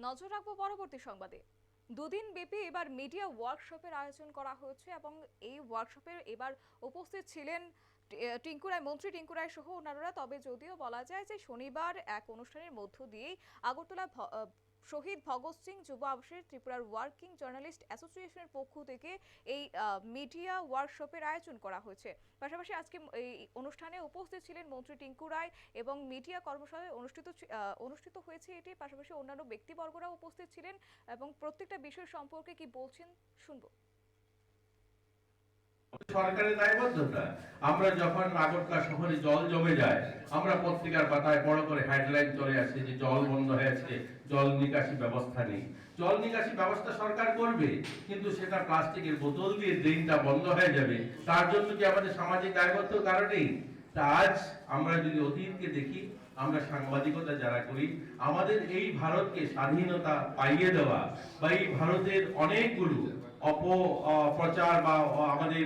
নজর রাখব পরবর্তী সংবাদে। দুদিন ব্যাপী এবার মিডিয়া ওয়ার্কশপের আয়োজন করা হয়েছে এবং এই ওয়ার্কশপে এবার উপস্থিত ছিলেন টি- আহ, টিঙ্কু রায় মন্ত্রী টিঙ্কুরায় সহ অন্যান্যরা। তবে যদিও বলা যায় যে শনিবার এক অনুষ্ঠানের মধ্য দিয়েই আগরতলা শহীদ ভগৎ সিং যুব আবাসের ত্রিপুরার ওয়ার্কিং জার্নালিস্ট অ্যাসোসিয়েশনের পক্ষ থেকে এই মিডিয়া ওয়ার্কশপের আয়োজন করা হয়েছে। পাশাপাশি আজকে এই অনুষ্ঠানে উপস্থিত ছিলেন মন্ত্রী টিঙ্কু রায় এবং মিডিয়া কর্মশালায় অনুষ্ঠিত অনুষ্ঠিত হয়েছে এটি। পাশাপাশি অন্যান্য ব্যক্তিবর্গরাও উপস্থিত ছিলেন এবং প্রত্যেকটা বিষয় সম্পর্কে কি বলছেন শুনব। সরকারের দায়বদ্ধতা। আমরা যখন আগরতলা শহরে জল জমে যায়, আমরা পত্রিকার পাতায় বড় করে হেডলাইন চলে আসে যে জল বন্ধ হয়েছে জল নিকাশি ব্যবস্থা নেই। জল নিকাশি ব্যবস্থা সরকার করবে, কিন্তু সেটা প্লাস্টিকের বোতল দিয়ে ড্রেনটা বন্ধ হয়ে যাবে। তার জন্য কি আমাদের সামাজিক দায়বদ্ধ কারণেই? আজ আমরা যদি অতীতকে দেখি আমরা সাংবাদিকতা যারা করি আমাদের এই ভারতকে স্বাধীনতা পাইয়ে দেওয়া বা এই ভারতের অনেকগুলো অপ আহ, প্রচার বা আমাদের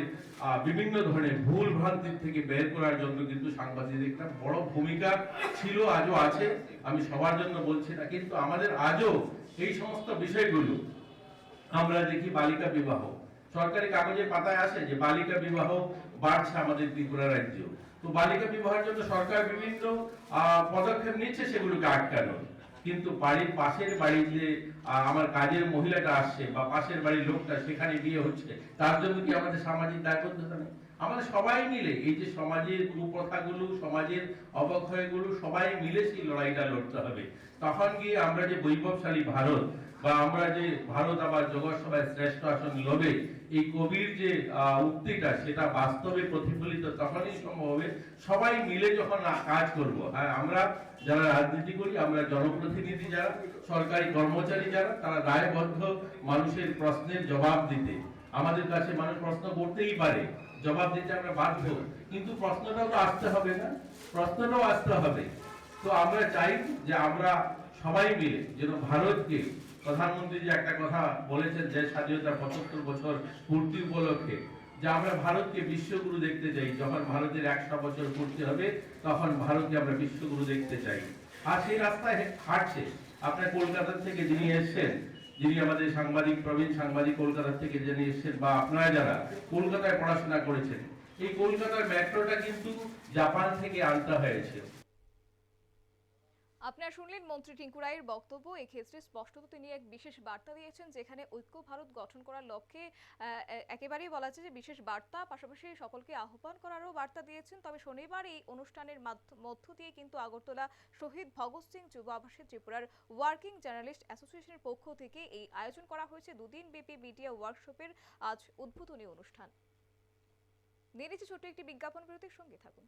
বিভিন্ন ধরনের ভুল ভ্রান্তির থেকে বের করার জন্য কিন্তু সাংবাদিকদের বড় ভূমিকা ছিল আজও আছে। আমি সবার জন্য বলছি না কিন্তু আমাদের আজও এই সমস্ত বিষয়গুলো আমরা দেখি বালিকা বিবাহ। সরকারি কাগজের পাতায় আসে যে বালিকা বিবাহ বাড়ছে আমাদের ত্রিপুরা রাজ্য তো বালিকা বিবাহের জন্য সরকার বিভিন্ন পদক্ষেপ নিচ্ছে সেগুলোকে আটকানো কিন্তু বাড়ির পাশের বাড়ির যে আমার কাজের মহিলাটা আসছে বা পাশের বাড়ির লোকটা সেখানে বিয়ে হচ্ছে, তার জন্য কি আমাদের সামাজিক দায়বদ্ধতা নেই? আমাদের সবাই মিলে, এই যে সমাজের কুপ্রথাগুলো, সমাজের অবক্ষয়গুলো, সবাই মিলে সেই লড়াইটা লড়তে হবে। তখন গিয়ে আমরা যে বৈভবশালী ভারত বা আমরা যে ভারত আবার জগৎ সভায় শ্রেষ্ঠ আসন লবে এই কবির যে উক্তিটা, সেটা বাস্তবে প্রতিফলিত তখনই সম্ভব হবে। সবাই মিলে যখন কাজ করব হ্যাঁ আমরা যারা রাজনীতি করি, আমরা জনপ্রতিনিধি যারা, সরকারি কর্মচারী যারা, তারা দায়বদ্ধ মানুষের প্রশ্নের জবাব দিতে। আমাদের কাছে মানুষ প্রশ্ন করতেই পারে, জবাব দিতে আমরা বাধ্য, কিন্তু প্রশ্নটাও তো আসতে হবে না, প্রশ্নটাও আসতে হবে। তো আমরা চাই যে আমরা সবাই মিলে, যেন ভারতকে প্রধানমন্ত্রী যে একটা কথা বলেছেন যে স্বাধীনতার পঁচাত্তর বছর পূর্তি উপলক্ষে, যে আমরা ভারতকে বিশ্বগুরু দেখতে চাই, যখন ভারতের একশো বছর পূর্তি হবে, তখন ভারতকে আমরা বিশ্বগুরু দেখতে চাই। আর সেই রাস্তায় হাঁটছে, আপনার কলকাতা থেকে যিনি এসেছেন যিনি আমাদের সাংবাদিক, প্রবীণ সাংবাদিক কলকাতা থেকে যিনি এসেছেন, বা আপনারা যারা কলকাতায় পড়াশোনা করেছেন, এই কলকাতার মেট্রোটা কিন্তু জাপান থেকে আনতে হয়েছে। আপনারা শুনলেন মন্ত্রী টিঙ্কু রায়ের বক্তব্য। এক্ষেত্রে স্পষ্টত তিনি এক বিশেষ বার্তা দিয়েছেন, যেখানে ঐক্য ভারত গঠন করার লক্ষ্যে একেবারেই বলা যায় যে বিশেষ বার্তা, পাশাপাশি সকলকে আহ্বান করারও বার্তা দিয়েছেন। তবে শনিবার এই অনুষ্ঠানের মধ্য দিয়ে কিন্তু আগরতলা শহীদ ভগৎ সিং যুব আবাসে ত্রিপুরার ওয়ার্কিং জার্নালিস্ট অ্যাসোসিয়েশনের পক্ষ থেকে এই আয়োজন করা হয়েছে। দুদিন ব্যাপী মিডিয়া ওয়ার্কশপের আজ উদ্বোধনী অনুষ্ঠান। নিয়ে ছোট্ট একটি বিজ্ঞাপন বিরতির সঙ্গে থাকুন।